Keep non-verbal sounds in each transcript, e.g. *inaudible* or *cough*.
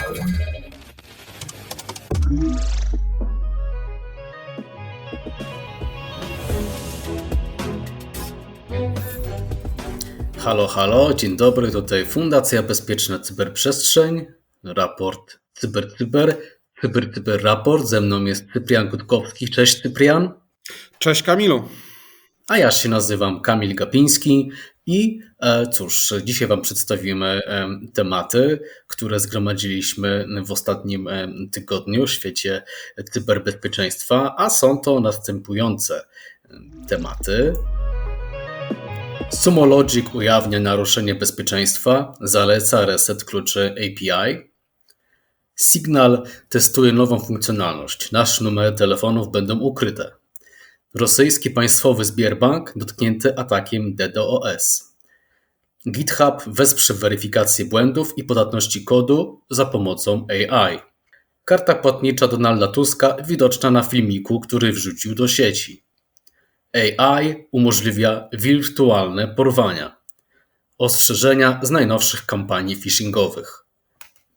Halo, halo, dzień dobry, tutaj Fundacja Bezpieczna Cyberprzestrzeń, raport Cyber Cyber, Cyber Cyber Raport, ze mną jest Cyprian Gutkowski, cześć Cyprian. Cześć Kamilu. A ja się nazywam Kamil Gapiński i e, cóż, dzisiaj Wam przedstawimy e, tematy, które zgromadziliśmy w ostatnim e, tygodniu w świecie cyberbezpieczeństwa, a są to następujące tematy. Sumologic ujawnia naruszenie bezpieczeństwa, zaleca reset kluczy API. Signal testuje nową funkcjonalność. Nasze numery telefonów będą ukryte. Rosyjski państwowy Sberbank dotknięty atakiem DDoS. GitHub wesprze weryfikację błędów i podatności kodu za pomocą AI. Karta płatnicza Donalda Tuska widoczna na filmiku, który wrzucił do sieci. AI umożliwia wirtualne porwania. Ostrzeżenia z najnowszych kampanii phishingowych.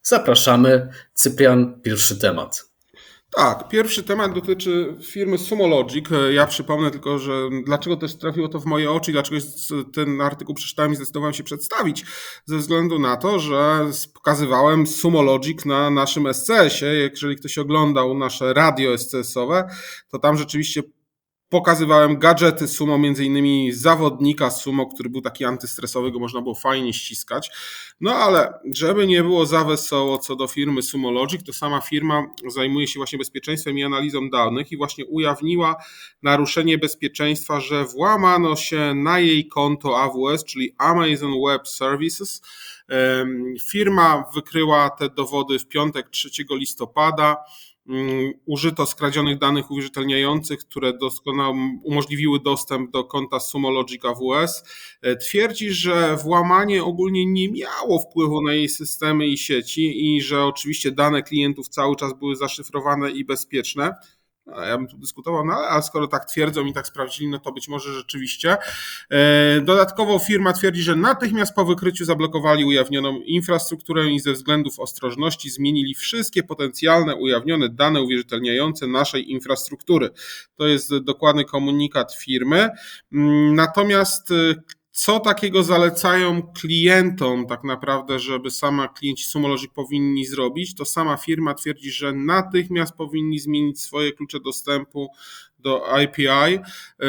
Zapraszamy. Cyprian, pierwszy temat. Tak, pierwszy temat dotyczy firmy Sumologic. Ja przypomnę tylko, że dlaczego też trafiło to w moje oczy i dlaczego ten artykuł przeczytałem i zdecydowałem się przedstawić. Ze względu na to, że pokazywałem Sumologic na naszym SCS-ie. Jeżeli ktoś oglądał nasze radio SCS-owe, to tam rzeczywiście Pokazywałem gadżety sumo, między innymi zawodnika sumo, który był taki antystresowy, go można było fajnie ściskać. No ale żeby nie było za wesoło co do firmy Sumologic, to sama firma zajmuje się właśnie bezpieczeństwem i analizą danych i właśnie ujawniła naruszenie bezpieczeństwa, że włamano się na jej konto AWS, czyli Amazon Web Services. Firma wykryła te dowody w piątek 3 listopada. Mm, użyto skradzionych danych uwierzytelniających, które umożliwiły dostęp do konta Sumologic AWS. E, twierdzi, że włamanie ogólnie nie miało wpływu na jej systemy i sieci i że oczywiście dane klientów cały czas były zaszyfrowane i bezpieczne. Ja bym tu dyskutował, no ale skoro tak twierdzą i tak sprawdzili, no to być może rzeczywiście. E, dodatkowo firma twierdzi, że natychmiast po wykryciu zablokowali ujawnioną infrastrukturę i ze względów ostrożności zmienili wszystkie potencjalne ujawnione dane uwierzytelniające naszej infrastruktury. To jest dokładny komunikat firmy. Mm, natomiast e, co takiego zalecają klientom, tak naprawdę, żeby sama klienci Sumologic powinni zrobić, to sama firma twierdzi, że natychmiast powinni zmienić swoje klucze dostępu do API, y,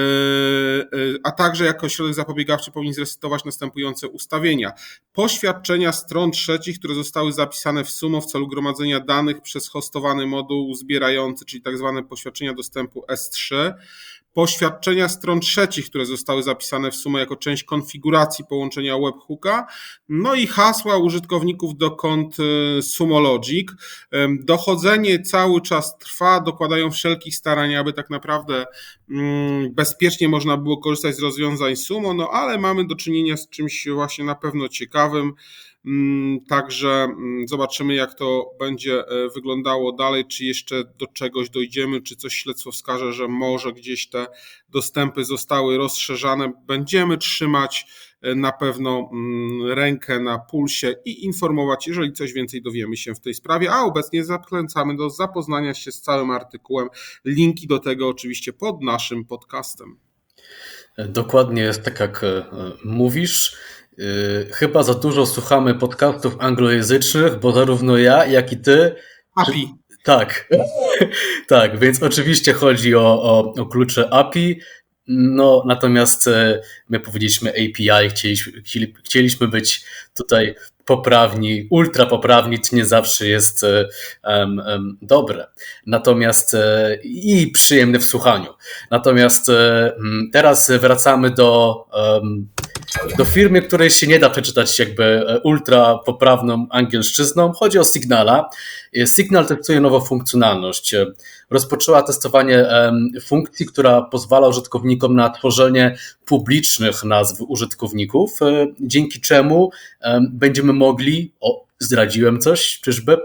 y, a także jako środek zapobiegawczy powinni zresetować następujące ustawienia. Poświadczenia stron trzecich, które zostały zapisane w SUMO w celu gromadzenia danych przez hostowany moduł zbierający, czyli tak zwane poświadczenia dostępu S3 poświadczenia stron trzecich, które zostały zapisane w sumie jako część konfiguracji połączenia webhooka, no i hasła użytkowników do kont y, Sumologic. Dochodzenie cały czas trwa, dokładają wszelkich starań, aby tak naprawdę mm, bezpiecznie można było korzystać z rozwiązań Sumo, no ale mamy do czynienia z czymś właśnie na pewno ciekawym. Mm, także mm, zobaczymy, jak to będzie e, wyglądało dalej, czy jeszcze do czegoś dojdziemy, czy coś śledztwo wskaże, że może gdzieś te dostępy zostały rozszerzane. Będziemy trzymać e, na pewno mm, rękę na pulsie i informować, jeżeli coś więcej dowiemy się w tej sprawie, a obecnie zachęcamy do zapoznania się z całym artykułem. Linki do tego oczywiście pod naszym podcastem. Dokładnie tak, jak e, mówisz. Yy, chyba za dużo słuchamy podcastów anglojęzycznych, bo zarówno ja, jak i ty. API. Tak, *laughs* tak, więc oczywiście chodzi o, o, o klucze API. No, natomiast e, my powiedzieliśmy API, chcieliśmy, chcieliśmy być tutaj poprawni, ultra poprawni, to nie zawsze jest um, um, dobre. Natomiast e, i przyjemne w słuchaniu. Natomiast teraz wracamy do um, do firmy, której się nie da przeczytać jakby e, ultra poprawną angielszczyzną. Chodzi o Signala. E, Signal testuje nową funkcjonalność. E, rozpoczęła testowanie funkcji, która pozwala użytkownikom na tworzenie publicznych nazw użytkowników, dzięki czemu będziemy mogli, o, zdradziłem coś, czyżby,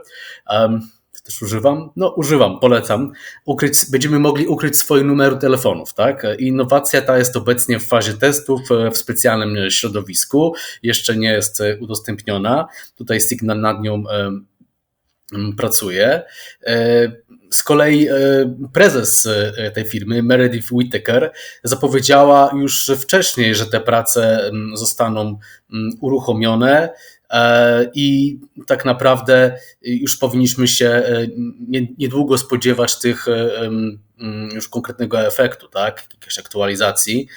też używam? No, używam, polecam. Ukryć, będziemy mogli ukryć swoje numery telefonów, tak? Innowacja ta jest obecnie w fazie testów e, w specjalnym środowisku, jeszcze nie jest e, udostępniona. Tutaj Signal nad nią pracuje. Z kolei prezes tej firmy, Meredith Whittaker, zapowiedziała już wcześniej, że te prace zostaną uruchomione i tak naprawdę już powinniśmy się niedługo spodziewać tych już konkretnego efektu, tak, jakiejś aktualizacji.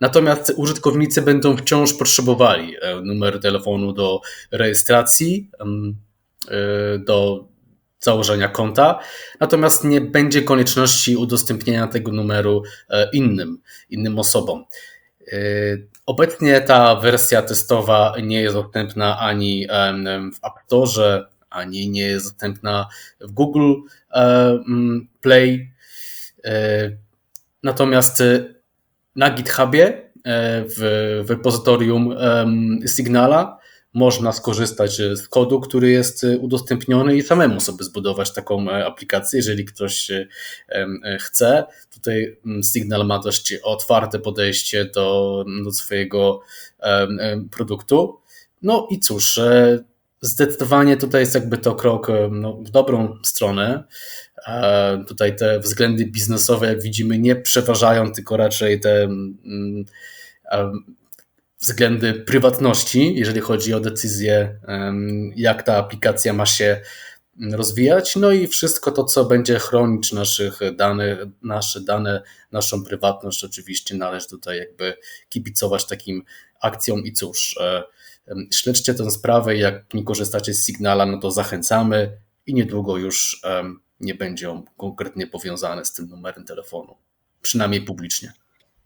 Natomiast użytkownicy będą wciąż potrzebowali e, numer telefonu do rejestracji, e, do założenia konta, natomiast nie będzie konieczności udostępnienia tego numeru e, innym, innym osobom. Obecnie ta wersja testowa nie jest dostępna ani w App Store, ani nie jest dostępna w Google Play. Natomiast na GitHubie e, w repozytorium Signala można skorzystać z kodu, który jest udostępniony i samemu sobie zbudować taką e, aplikację, jeżeli ktoś e, chce. Tutaj Signal ma dość otwarte podejście do, do swojego produktu. No i cóż, zdecydowanie tutaj jest jakby to krok no, w dobrą stronę. Tutaj te względy biznesowe, jak widzimy, nie przeważają, tylko raczej te mm, względy prywatności, jeżeli chodzi o decyzję, jak ta aplikacja ma się rozwijać. No i wszystko to, co będzie chronić naszych danych, nasze dane, naszą prywatność, oczywiście należy tutaj jakby kibicować takim akcjom i cóż, e, śledźcie tę sprawę, jak nie korzystacie z Signala, no to zachęcamy i niedługo już nie będzie on konkretnie powiązany z tym numerem telefonu, przynajmniej publicznie.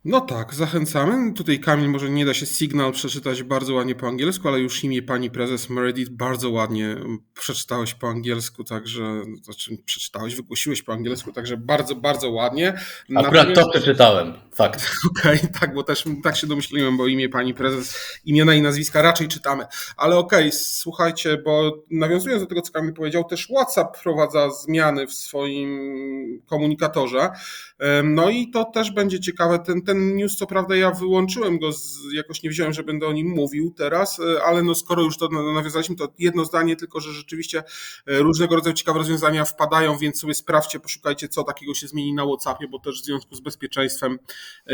No tak, zachęcamy. Tutaj Kamil może nie da się Signal przeczytać bardzo ładnie po angielsku, ale już imię pani prezes Meredith bardzo ładnie przeczytałeś po angielsku, także, znaczy przeczytałeś, wygłosiłeś po angielsku, także bardzo, bardzo ładnie. Akurat Natomiast... to przeczytałem, fakt. *laughs* Okej, okay, tak, bo też tak się domyśliłem, bo imię pani prezes, imiona i nazwiska raczej czytamy. Ale okej, okay, słuchajcie, bo nawiązując do tego, co Kamil powiedział, też WhatsApp wprowadza zmiany w swoim komunikatorze. No i to też będzie ciekawe. Ten, ten news, co prawda, ja wyłączyłem go, z, jakoś nie wiedziałem, że będę o nim mówił teraz, e, ale no skoro już to nawiązaliśmy, to jedno zdanie, tylko że rzeczywiście e, różnego rodzaju ciekawe rozwiązania wpadają, więc sobie sprawdźcie, poszukajcie, co takiego się zmieni na WhatsAppie, bo też w związku z bezpieczeństwem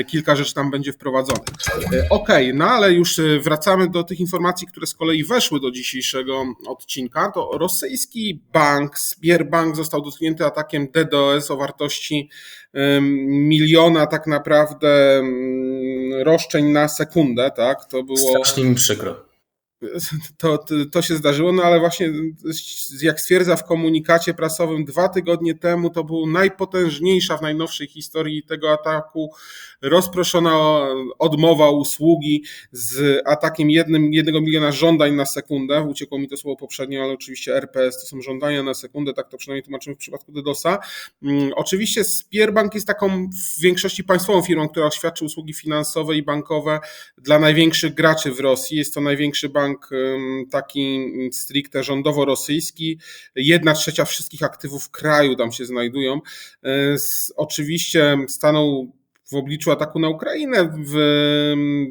kilka rzeczy tam będzie wprowadzonych. Okej, okay, no ale już wracamy do tych informacji, które z kolei weszły do dzisiejszego odcinka. To rosyjski bank, Sberbank został dotknięty atakiem DDoS o wartości miliona tak naprawdę roszczeń na sekundę, tak? To było. Strasznie mi przykro. To, to, to, się zdarzyło, no ale właśnie jak stwierdza w komunikacie prasowym dwa tygodnie temu, to był najpotężniejsza w najnowszej historii tego ataku rozproszona odmowa usługi z atakiem jednym, jednego miliona żądań na sekundę. Uciekło mi to słowo poprzednio, ale oczywiście RPS to są żądania na sekundę, tak to przynajmniej tłumaczymy w przypadku DDoSa. Mm, oczywiście Spierbank jest taką w większości państwową firmą, która świadczy usługi finansowe i bankowe dla największych graczy w Rosji. Jest to największy bank taki stricte rządowo-rosyjski. Jedna trzecia wszystkich aktywów kraju tam się znajdują. E, oczywiście stanął w obliczu ataku na Ukrainę w,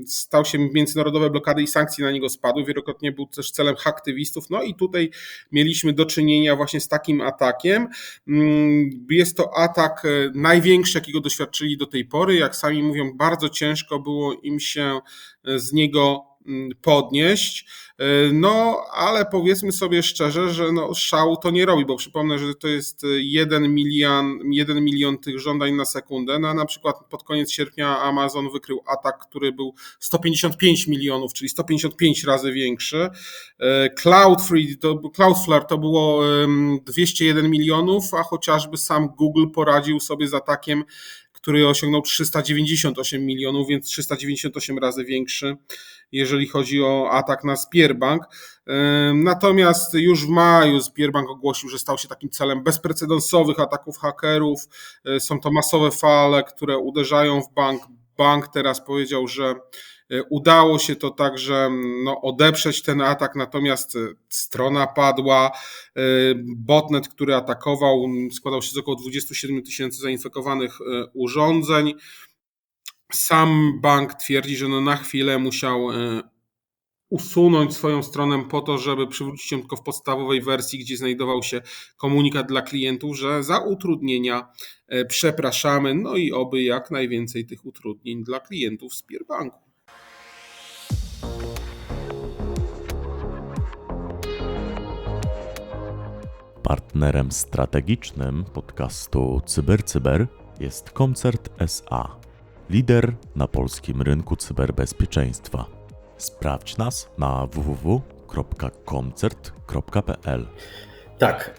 stał się międzynarodowe blokady i sankcje na niego spadły. Wielokrotnie był też celem aktywistów. No i tutaj mieliśmy do czynienia właśnie z takim atakiem. Jest to atak e, największy, jakiego doświadczyli do tej pory. Jak sami mówią, bardzo ciężko było im się e, z niego podnieść. E, no, ale powiedzmy sobie szczerze, że no, szału to nie robi, bo przypomnę, że to jest 1 milion, 1 milion tych żądań na sekundę. No, na przykład pod koniec sierpnia Amazon wykrył atak, który był 155 milionów, czyli 155 razy większy. E, Cloudflare to, Cloudflare to było 201 milionów, a chociażby sam Google poradził sobie z atakiem który osiągnął 398 milionów, więc 398 razy większy, jeżeli chodzi o atak na Spierbank. Natomiast już w maju Spierbank ogłosił, że stał się takim celem bezprecedensowych ataków hakerów. E, są to masowe fale, które uderzają w bank. Bank teraz powiedział, że udało się to także no, odeprzeć ten atak, natomiast e, strona padła. E, botnet, który atakował, składał się z około 27 tysięcy zainfekowanych urządzeń. Sam bank twierdzi, że no na chwilę musiał usunąć swoją stronę po to, żeby przywrócić ją tylko w podstawowej wersji, gdzie znajdował się komunikat dla klientów, że za utrudnienia e, przepraszamy, no i oby jak najwięcej tych utrudnień dla klientów z Pierbanku. Partnerem strategicznym podcastu CyberCyber jest Koncert SA, lider na polskim rynku cyberbezpieczeństwa. Sprawdź nas na www.koncert.pl. Tak,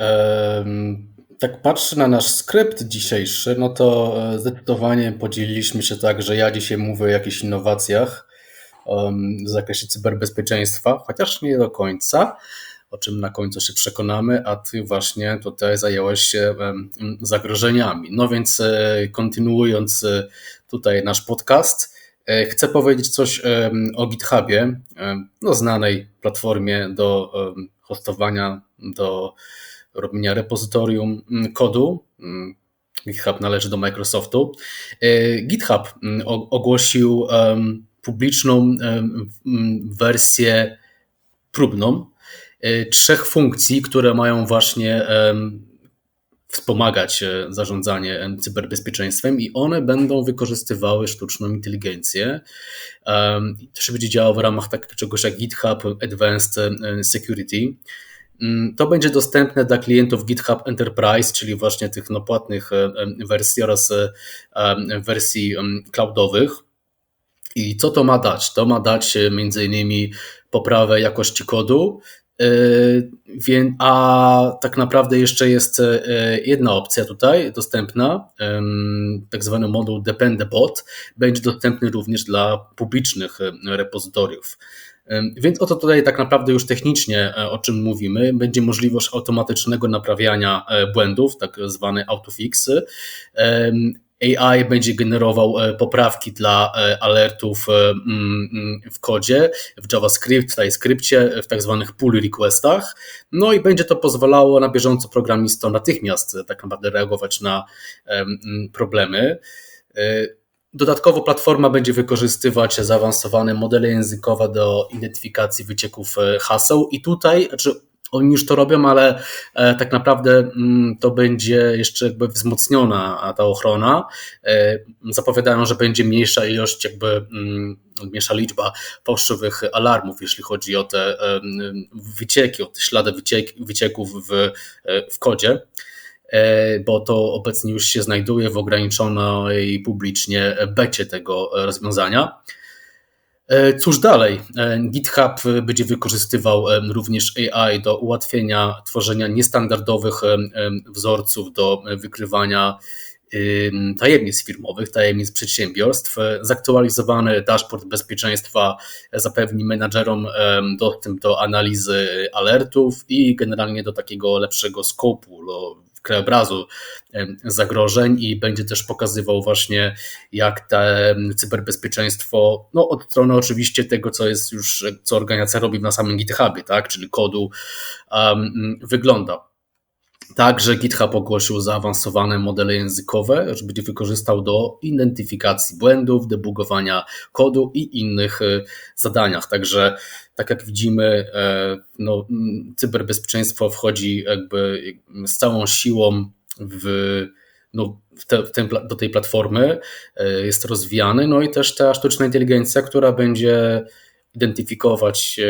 tak patrzę na nasz skrypt dzisiejszy, no to e, zdecydowanie podzieliliśmy się tak, że ja dzisiaj mówię o jakichś innowacjach w zakresie cyberbezpieczeństwa, chociaż nie do końca, o czym na końcu się przekonamy, a ty właśnie tutaj zająłeś się zagrożeniami. No więc e, kontynuując e, tutaj nasz podcast, e, chcę powiedzieć coś o GitHubie, no znanej platformie do hostowania, do robienia repozytorium mm, kodu. Mm, GitHub należy do Microsoftu. GitHub mm, ogłosił publiczną wersję próbną e, trzech funkcji, które mają właśnie wspomagać e, zarządzanie em, cyberbezpieczeństwem i one będą wykorzystywały sztuczną inteligencję. To się będzie działo w ramach takiego czegoś jak GitHub Advanced Security. Mm, To będzie dostępne dla klientów GitHub Enterprise, czyli właśnie tych no, płatnych wersji oraz e, wersji cloudowych. I co to ma dać? To ma dać e, między innymi poprawę jakości kodu, e, a tak naprawdę jeszcze jest e, jedna opcja tutaj dostępna, tak zwany moduł Dependabot, będzie dostępny również dla publicznych repozytoriów. Więc oto tutaj tak naprawdę już technicznie o czym mówimy, będzie możliwość automatycznego naprawiania błędów, tak zwane autofixy. AI będzie generował e, poprawki dla e, alertów e, mm, w kodzie, w JavaScript, w TypeScriptie, w tak zwanych pull requestach. No i będzie to pozwalało na bieżąco programistom natychmiast tak naprawdę reagować na em, problemy. Dodatkowo platforma będzie wykorzystywać zaawansowane modele językowe do identyfikacji wycieków haseł i tutaj, znaczy oni już to robią, ale e, tak naprawdę mm, to będzie jeszcze jakby wzmocniona ta ochrona. E, Zapowiadają, że będzie mniejsza ilość, jakby mm, mniejsza liczba fałszywych alarmów, jeśli chodzi o te em, wycieki, o te ślady wyciek, wycieków w, e, w kodzie e, bo to obecnie już się znajduje w ograniczonej publicznie becie tego rozwiązania. E, Cóż dalej? E, GitHub będzie wykorzystywał e, również AI do ułatwienia tworzenia niestandardowych e, e, wzorców do wykrywania em, tajemnic firmowych, tajemnic przedsiębiorstw. E, Zaktualizowany dashboard bezpieczeństwa zapewni menadżerom dostęp do analizy alertów i generalnie do takiego lepszego skopu, krajobrazu zagrożeń i będzie też pokazywał właśnie jak te cyberbezpieczeństwo, no od strony oczywiście tego, co jest już, co organizacja robi na samym GitHubie, tak, czyli kodu, um, wygląda. Także GitHub ogłosił zaawansowane modele językowe, że będzie wykorzystał do identyfikacji błędów, debugowania kodu i innych e, zadaniach. Także tak jak widzimy, e, no, cyberbezpieczeństwo wchodzi jakby z całą siłą w, no, w te, w ten, do tej platformy, e, jest rozwijany, no i też ta sztuczna inteligencja, która będzie identyfikować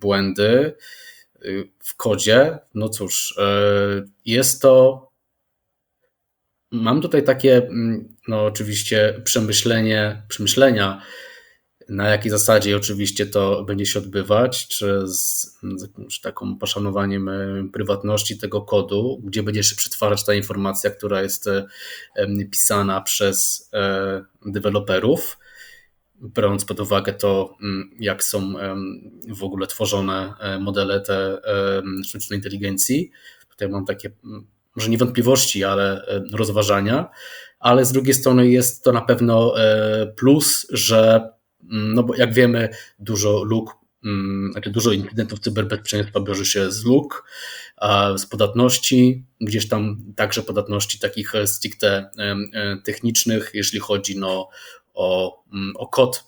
błędy w kodzie. No cóż, e, jest to. Mam tutaj takie, mm, no oczywiście, przemyślenie, przemyślenia, na jakiej zasadzie oczywiście to będzie się odbywać, czy z, z jakimś taką poszanowaniem e, prywatności tego kodu, gdzie będzie się przetwarzać ta informacja, która jest pisana przez e, deweloperów, biorąc pod uwagę to, mm, jak są w ogóle tworzone e, modele te sztucznej inteligencji. Tutaj mam takie, mm, może nie wątpliwości, ale rozważania, ale z drugiej strony jest to na pewno e, plus, że Mm, No bo jak wiemy, dużo luk, znaczy dużo incydentów cyberbezpieczeństwa bierze się z luk, z podatności, gdzieś tam także podatności takich stricte e, technicznych, jeśli chodzi no, o, mm, o kod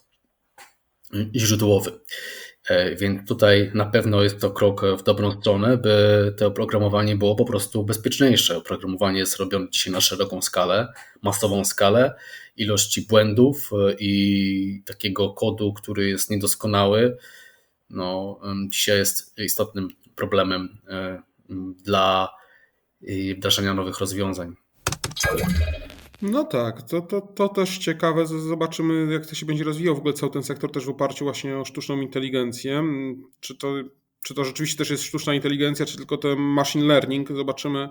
źródłowy. E, więc tutaj na pewno jest to krok w dobrą stronę, by to oprogramowanie było po prostu bezpieczniejsze. Oprogramowanie jest robione dzisiaj na szeroką skalę, masową skalę. Ilości błędów e, i takiego kodu, który jest niedoskonały, no, dzisiaj jest istotnym problemem e, dla wdrażania nowych rozwiązań. No tak, to, to, to też ciekawe. Zobaczymy, jak to się będzie rozwijał w ogóle cały ten sektor też w oparciu właśnie o sztuczną inteligencję. Czy to, czy to rzeczywiście też jest sztuczna inteligencja, czy tylko ten machine learning. Zobaczymy,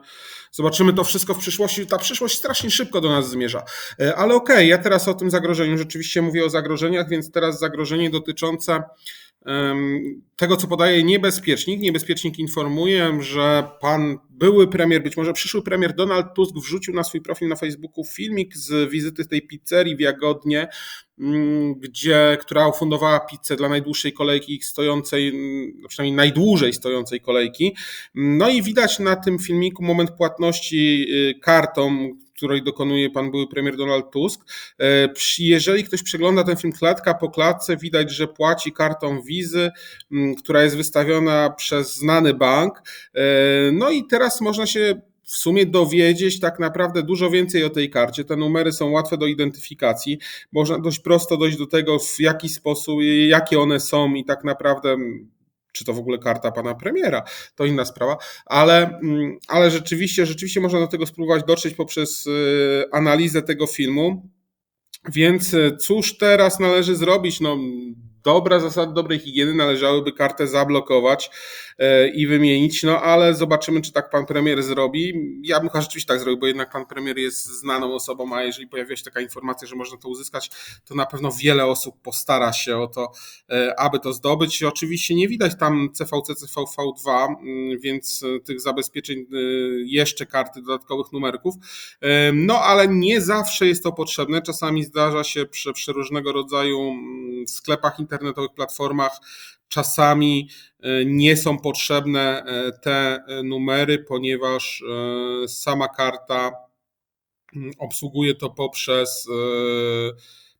zobaczymy to wszystko w przyszłości. Ta przyszłość strasznie szybko do nas zmierza. E, ale okej, okay, ja teraz o tym zagrożeniu rzeczywiście mówię o zagrożeniach, więc teraz zagrożenie dotyczące tego, co podaje niebezpiecznik. Niebezpiecznik informuje, że pan były premier, być może przyszły premier Donald Tusk wrzucił na swój profil na Facebooku filmik z wizyty tej pizzerii w Jagodnie, mm, gdzie, która ufundowała pizzę dla najdłuższej kolejki stojącej, mm, przynajmniej najdłużej stojącej kolejki. No i widać na tym filmiku moment płatności y, kartą, której dokonuje pan były premier Donald Tusk. E, jeżeli ktoś przegląda ten film klatka po klatce, widać, że płaci kartą wizy, która jest wystawiona przez znany bank. E, no i teraz można się w sumie dowiedzieć tak naprawdę dużo więcej o tej karcie. Te numery są łatwe do identyfikacji. Można dość prosto dojść do tego, w jaki sposób, jakie one są i tak naprawdę czy to w ogóle karta pana premiera, to inna sprawa, ale, mm, ale rzeczywiście, rzeczywiście można do tego spróbować dotrzeć poprzez y, analizę tego filmu. Więc y, cóż teraz należy zrobić? No, dobra zasady dobrej higieny należałyby kartę zablokować e, i wymienić, no ale zobaczymy, czy tak pan premier zrobi. Ja bym chyba rzeczywiście tak zrobił, bo jednak pan premier jest znaną osobą, a jeżeli pojawiła się taka informacja, że można to uzyskać, to na pewno wiele osób postara się o to, e, aby to zdobyć. Oczywiście nie widać tam CVC, CVV2, mm, więc e, tych zabezpieczeń jeszcze karty dodatkowych numerków, no ale nie zawsze jest to potrzebne. Czasami zdarza się przy, przy różnego rodzaju mm, sklepach internetowych, internetowych platformach czasami e, nie są potrzebne e, te e, numery, ponieważ sama karta mm, obsługuje to poprzez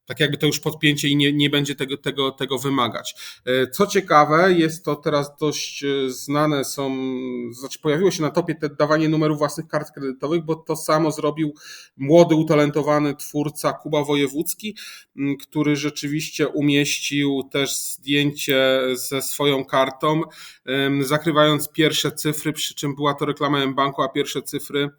tak jakby to już podpięcie i nie, nie będzie tego, tego, tego wymagać. E, co ciekawe, jest to teraz dość e, znane, są, znaczy pojawiło się na topie te dawanie numerów własnych kart kredytowych, bo to samo zrobił młody, utalentowany twórca Kuba Wojewódzki, który rzeczywiście umieścił też zdjęcie ze swoją kartą, zakrywając pierwsze cyfry, przy czym była to reklama banku, a pierwsze cyfry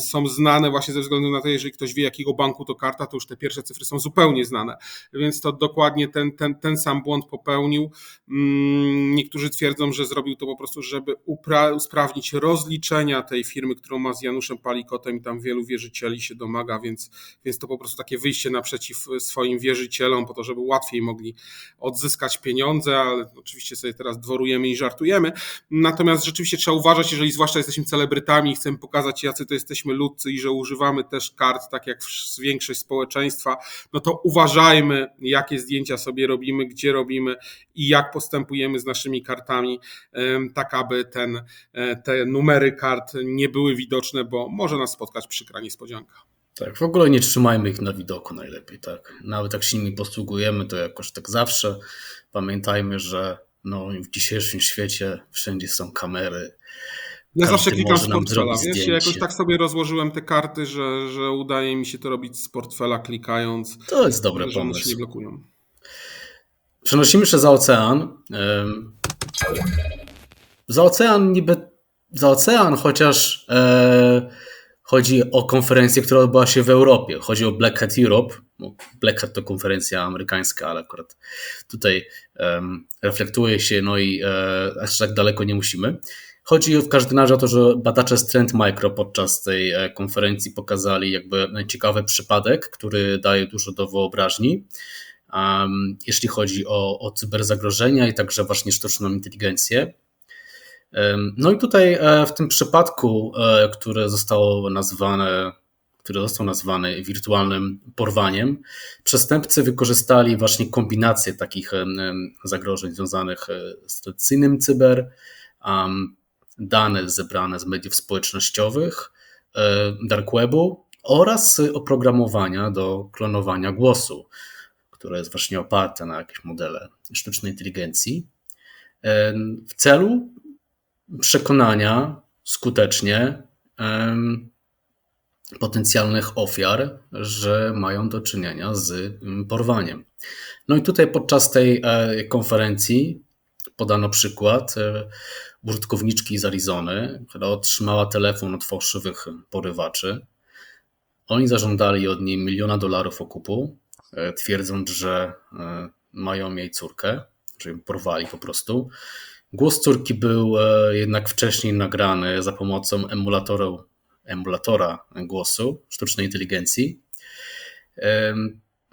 są znane właśnie ze względu na to, jeżeli ktoś wie, jakiego banku to karta, to już te pierwsze cyfry są zupełnie znane. Więc to dokładnie ten, ten, ten sam błąd popełnił. Mm, niektórzy twierdzą, że zrobił to po prostu, żeby usprawnić rozliczenia tej firmy, którą ma z Januszem Palikotem i tam wielu wierzycieli się domaga, więc, więc to po prostu takie wyjście naprzeciw swoim wierzycielom, po to, żeby łatwiej mogli odzyskać pieniądze, ale oczywiście sobie teraz dworujemy i żartujemy. Natomiast rzeczywiście trzeba uważać, jeżeli zwłaszcza jesteśmy celebrytami i chcemy pokazać, jacy to jest jesteśmy ludcy i że używamy też kart, tak jak większość społeczeństwa, no to uważajmy, jakie zdjęcia sobie robimy, gdzie robimy i jak postępujemy z naszymi kartami, tak aby ten, e, te numery kart nie były widoczne, bo może nas spotkać przykra niespodzianka. Tak, w ogóle nie trzymajmy ich na widoku najlepiej, tak. Nawet jak się nimi posługujemy, to jakoś tak zawsze pamiętajmy, że no, w dzisiejszym świecie wszędzie są kamery, ja zawsze klikam z portfela, wiesz, ja jakoś tak sobie rozłożyłem te karty, że, że udaje mi się to robić z portfela klikając. To jest dobry że pomysł. Się nie blokują. Przenosimy się za ocean. Za ocean niby za ocean, chociaż e, chodzi o konferencję, która odbyła się w Europie. Chodzi o Black Hat Europe. Black Hat to konferencja amerykańska, ale akurat tutaj um, reflektuje się, no i e, aż tak daleko nie musimy. Chodzi w każdym razie o to, że badacze z Trend Micro podczas tej e, konferencji pokazali jakby ciekawy przypadek, który daje dużo do wyobraźni, um, jeśli chodzi o, o cyberzagrożenia i także właśnie sztuczną inteligencję. Um, no i tutaj e, w tym przypadku, e, które zostało nazwane który został nazwany wirtualnym porwaniem, przestępcy wykorzystali właśnie kombinację takich zagrożeń związanych z tradycyjnym cyber, dane zebrane z mediów społecznościowych, e, dark webu oraz oprogramowania do klonowania głosu, które jest właśnie oparte na jakieś modele sztucznej inteligencji, w celu przekonania skutecznie potencjalnych ofiar, że mają do czynienia z porwaniem. No i tutaj podczas tej e, konferencji podano przykład e, użytkowniczki z Arizony, która otrzymała telefon od fałszywych porywaczy. Oni zażądali od niej miliona dolarów okupu, e, twierdząc, że mają jej córkę, że ją porwali po prostu. Głos córki był jednak wcześniej nagrany za pomocą emulatora, emulatora głosu sztucznej inteligencji.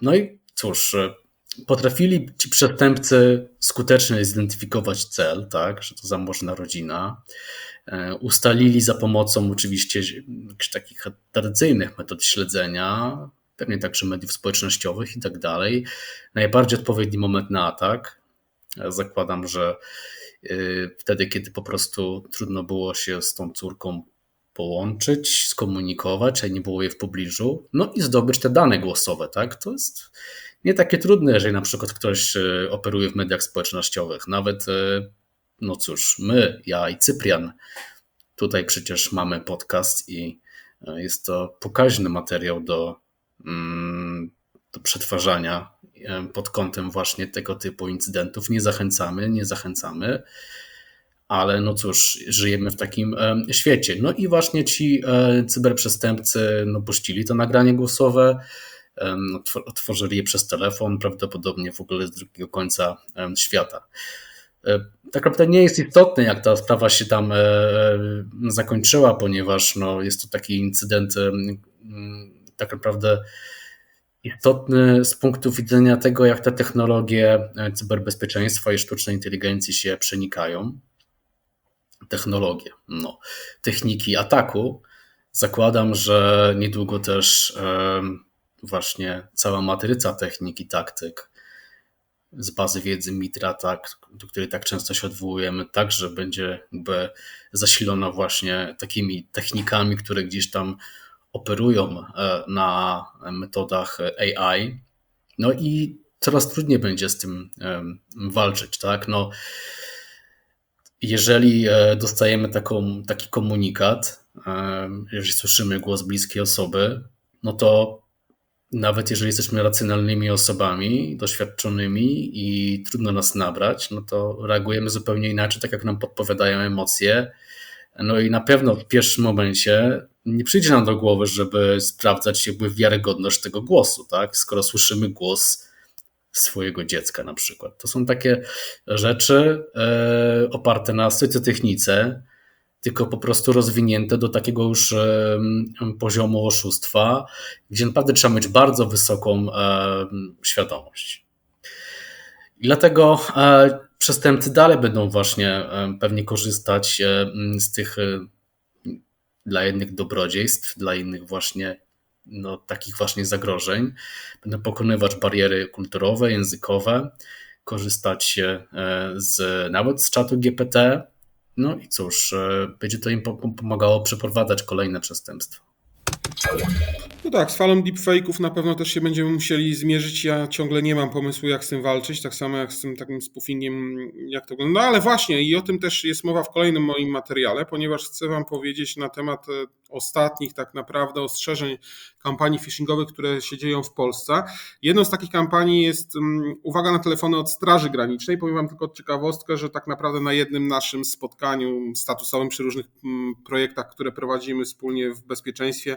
No i cóż, potrafili ci przestępcy skutecznie zidentyfikować cel, tak, że to zamożna rodzina. E, ustalili za pomocą oczywiście takich tradycyjnych metod śledzenia, pewnie także mediów społecznościowych i tak dalej, najbardziej odpowiedni moment na atak. Zakładam, że e, wtedy, kiedy po prostu trudno było się z tą córką połączyć, skomunikować, a nie było jej w pobliżu, no i zdobyć te dane głosowe, tak? To jest nie takie trudne, jeżeli na przykład ktoś e, operuje w mediach społecznościowych. Nawet, e, no cóż, my, ja i Cyprian, tutaj przecież mamy podcast i e, jest to pokaźny materiał do, mm, do przetwarzania pod kątem właśnie tego typu incydentów. Nie zachęcamy, nie zachęcamy, ale no cóż, żyjemy w takim świecie. No i właśnie ci cyberprzestępcy no, puścili to nagranie głosowe otworzyli je przez telefon, prawdopodobnie w ogóle z drugiego końca świata. E, tak naprawdę nie jest istotne, jak ta sprawa się tam e, zakończyła, ponieważ no, jest to taki incydent tak naprawdę istotny z punktu widzenia tego, jak te technologie e, cyberbezpieczeństwa i sztucznej inteligencji się przenikają. Technologie, no, techniki ataku. Zakładam, że niedługo też właśnie cała matryca technik i taktyk z bazy wiedzy Mitra, tak, do której tak często się odwołujemy, także będzie jakby zasilona właśnie takimi technikami, które gdzieś tam operują e, na metodach AI. No i coraz trudniej będzie z tym walczyć, tak? No, jeżeli e, dostajemy taką, taki komunikat, jeżeli słyszymy głos bliskiej osoby, no to nawet jeżeli jesteśmy racjonalnymi osobami, doświadczonymi i trudno nas nabrać, no to reagujemy zupełnie inaczej, tak jak nam podpowiadają emocje. No i na pewno w pierwszym momencie nie przyjdzie nam do głowy, żeby sprawdzać jakby wiarygodność tego głosu, tak? Skoro słyszymy głos swojego dziecka na przykład. To są takie rzeczy e, oparte na socjotechnice, tylko po prostu rozwinięte do takiego już poziomu oszustwa, gdzie naprawdę trzeba mieć bardzo wysoką świadomość. I dlatego e, przestępcy dalej będą właśnie pewnie korzystać z tych e, dla jednych dobrodziejstw, dla innych właśnie no, takich właśnie zagrożeń. Będą pokonywać bariery kulturowe, językowe, korzystać e, z, nawet z czatu GPT, no i cóż, e, będzie to im pomagało przeprowadzać kolejne przestępstwa. No tak, z falą deepfake'ów na pewno też się będziemy musieli zmierzyć. Ja ciągle nie mam pomysłu, jak z tym walczyć, tak samo jak z tym takim spoofingiem, jak to wygląda. No ale właśnie, i o tym też jest mowa w kolejnym moim materiale, ponieważ chcę Wam powiedzieć na temat e, ostatnich tak naprawdę ostrzeżeń kampanii phishingowych, które się dzieją w Polsce. Jedną z takich kampanii jest um, uwaga na telefony od Straży Granicznej. Powiem Wam tylko ciekawostkę, że tak naprawdę na jednym naszym spotkaniu statusowym przy różnych um, projektach, które prowadzimy wspólnie w bezpieczeństwie,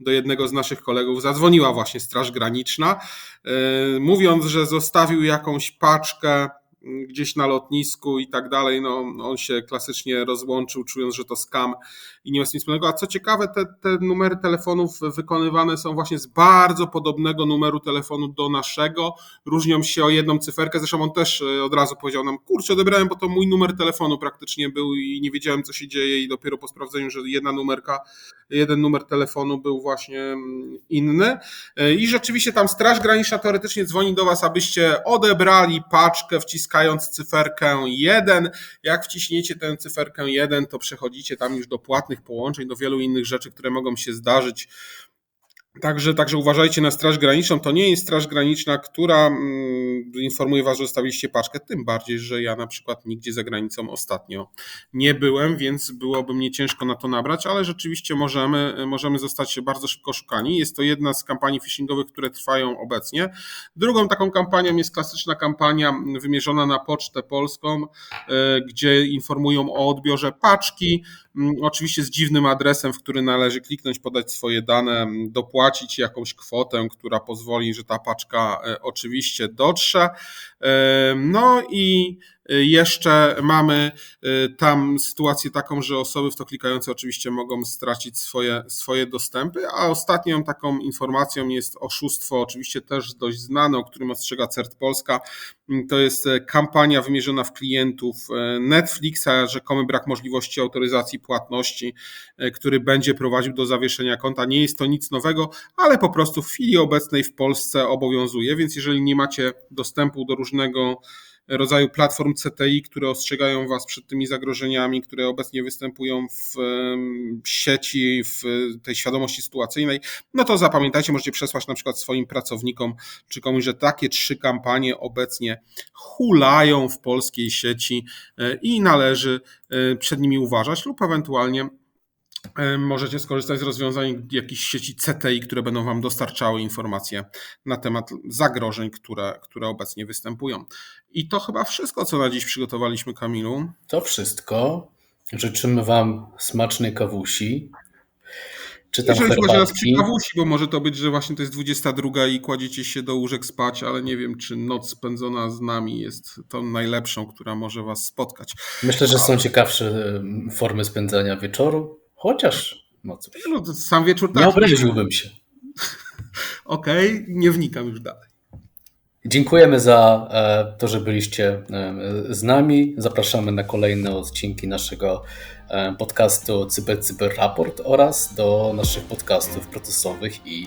do jednego z naszych kolegów zadzwoniła właśnie Straż Graniczna, yy, mówiąc, że zostawił jakąś paczkę gdzieś na lotnisku i tak dalej, no on się klasycznie rozłączył, czując, że to skam i nie ma tym wspólnego. A co ciekawe, te, te numery telefonów wykonywane są właśnie z bardzo podobnego numeru telefonu do naszego. Różnią się o jedną cyferkę. Zresztą on też e, od razu powiedział nam, kurczę, odebrałem, bo to mój numer telefonu praktycznie był i nie wiedziałem, co się dzieje i dopiero po sprawdzeniu, że jedna numerka, jeden numer telefonu był właśnie mm, inny. E, I rzeczywiście tam Straż Graniczna teoretycznie dzwoni do Was, abyście odebrali paczkę, wciskając cyferkę 1. Jak wciśniecie tę cyferkę 1, to przechodzicie tam już do płatnych połączeń, do wielu innych rzeczy, które mogą się zdarzyć Także, także uważajcie na Straż Graniczną. To nie jest Straż Graniczna, która mm, informuje Was, że zostawiliście paczkę. Tym bardziej, że ja na przykład nigdzie za granicą ostatnio nie byłem, więc byłoby mnie ciężko na to nabrać, ale rzeczywiście możemy, możemy zostać bardzo szybko szukani. Jest to jedna z kampanii phishingowych, które trwają obecnie. Drugą taką kampanią jest klasyczna kampania wymierzona na Pocztę Polską, e, gdzie informują o odbiorze paczki. Mm, Oczywiście z dziwnym adresem, w który należy kliknąć, podać swoje dane, mm, dopłacić jakąś kwotę, która pozwoli, że ta paczka e, oczywiście dotrze. E, No i jeszcze mamy e, tam sytuację taką, że osoby w to klikające oczywiście mogą stracić swoje, swoje dostępy, a ostatnią taką informacją jest oszustwo, oczywiście też dość znane, o którym ostrzega CERT Polska. Mm, To jest e, kampania wymierzona w klientów e, Netflixa, rzekomy brak możliwości autoryzacji płatności, e, który będzie prowadził do zawieszenia konta. Nie jest to nic nowego, ale po prostu w chwili obecnej w Polsce obowiązuje, więc jeżeli nie macie dostępu do różnego rodzaju platform CTI, które ostrzegają Was przed tymi zagrożeniami, które obecnie występują w sieci, w tej świadomości sytuacyjnej, no to zapamiętajcie, możecie przesłać na przykład swoim pracownikom czy komuś, że takie trzy kampanie obecnie hulają w polskiej sieci e, i należy e, przed nimi uważać lub ewentualnie możecie skorzystać z rozwiązań jakichś sieci CTI, które będą Wam dostarczały informacje na temat zagrożeń, które, które obecnie występują. I to chyba wszystko, co na dziś przygotowaliśmy, Kamilu. To wszystko. Życzymy Wam smacznej kawusi. Czy tam Jeżeli chodzi nas przy kawusi, bo może to być, że właśnie to jest 22 i kładziecie się do łóżek spać, ale nie wiem, czy noc spędzona z nami jest tą najlepszą, która może Was spotkać. Myślę, że są ciekawsze formy spędzania wieczoru. Chociaż, no cóż, No, sam wieczór tak. nie obraziłbym się. *laughs* Okej, nie wnikam już dalej. Dziękujemy za e, to, że byliście e, z nami. Zapraszamy na kolejne odcinki naszego e, podcastu Cyber Cyber Raport oraz do naszych podcastów procesowych i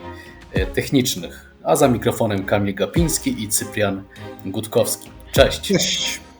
technicznych. A za mikrofonem Kamil Gapiński i Cyprian Gutkowski. Cześć. Cześć.